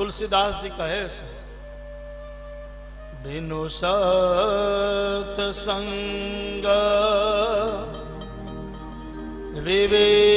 તુલસીદાસજી કહે છે બિનુ સતસંગ વિવેક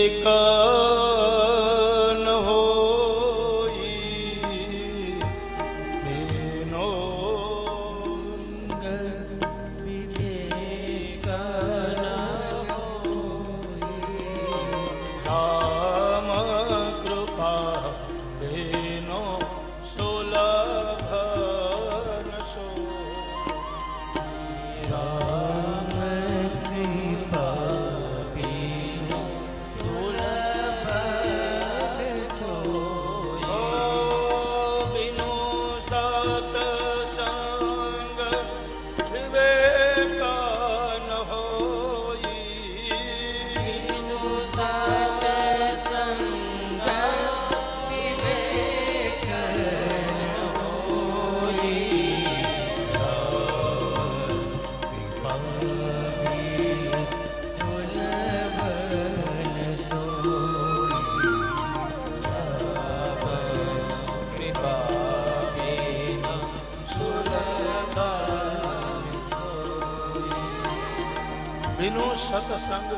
બિનુ સત્સંગ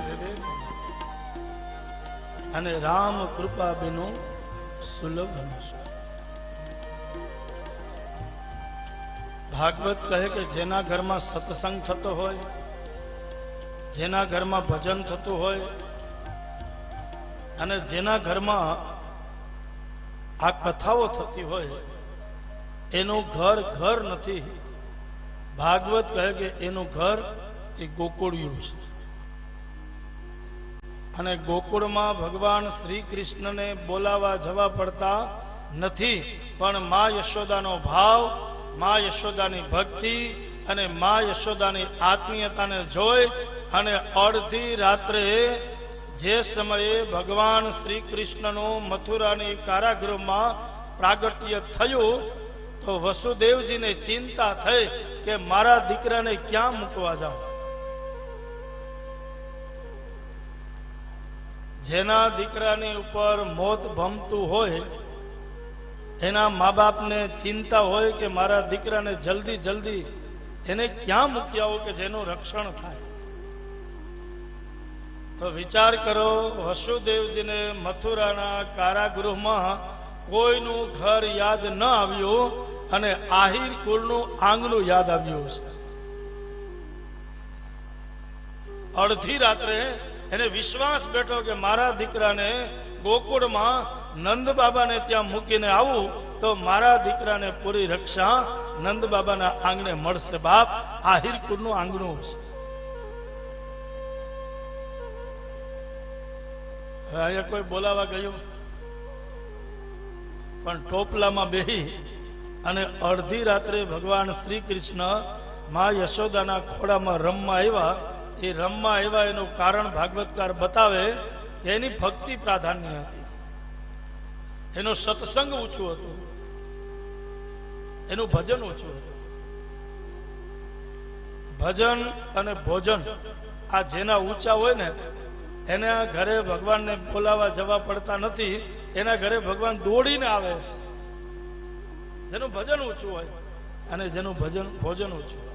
અને રામ કૃપા બિનુ સુલભ ભાગવત કહે કે જેના ઘરમાં સત્સંગ થતો હોય, જેના ઘરમાં ભજન થતું હોય, અને જેના ઘરમાં આ કથાઓ થતી હોય, એનું ઘર ઘર નથી. ભાગવત કહે કે એનું ઘર એ ગોકુળિયું છે અને ગોકુળમાં ભગવાન શ્રી કૃષ્ણને બોલાવા જવા પડતા નથી, પણ મા યશોદાનો ભાવ, મા યશોદાની ભક્તિ અને મા યશોદાની આત્મીયતાને જોઈ અને અડધી રાત્રે જે સમયે ભગવાન શ્રી કૃષ્ણનું મથુરાની કારાગૃહમાં પ્રાગટ્ય થયું, તો વસુદેવજીને ચિંતા થઈ કે મારા દીકરાને ક્યાં મૂકવા જાઉં? જેના દીકરાની ઉપર મોત ભમતું હોય, એના મા બાપને ચિંતા હોય કે મારા દીકરાને જલ્દી જલ્દી એને ક્યાં મૂકી આવો કે જેનું રક્ષણ થાય. તો વિચાર કરો, વસુદેવજીને મથુરાના કારાગૃહમાં કોઈનું ઘર યાદ ન આવ્યું અને આહિર કુલનું આંગણું યાદ આવ્યું છે. અડધી રાત્રે એને વિશ્વાસ બેઠો કે મારા દીકરાને ગોકુળમાં નંદ બાબાને ત્યાં મૂકીને આવું, તો મારા દીકરાને પૂરી રક્ષા નંદ બાબાના આંગણે મળશે બાપ. આહિર કુળનું આંગણું છે. અહીંયા કોઈ બોલાવા ગયું? પણ ટોપલામાં બેહી અને અડધી રાત્રે ભગવાન શ્રી કૃષ્ણ મા યશોદાના ખોડામાં રમવા આવ્યા. એ રમવા એવા એનું કારણ ભાગવતકાર બતાવે કે એની ભક્તિ પ્રાધાન્ય હતી. એનું સત્સંગ ઓછું હતું. એનું ભજન ઓછું હતું. ભજન અને ભોજન આ જેના ઊંચા હોય ને, એના ઘરે ભગવાનને બોલાવા જવા પડતા નથી, એના ઘરે ભગવાન દોડીને આવે છે. જેનું ભજન ઊંચું હોય અને જેનું ભજન, ભોજન ઊંચું હોય.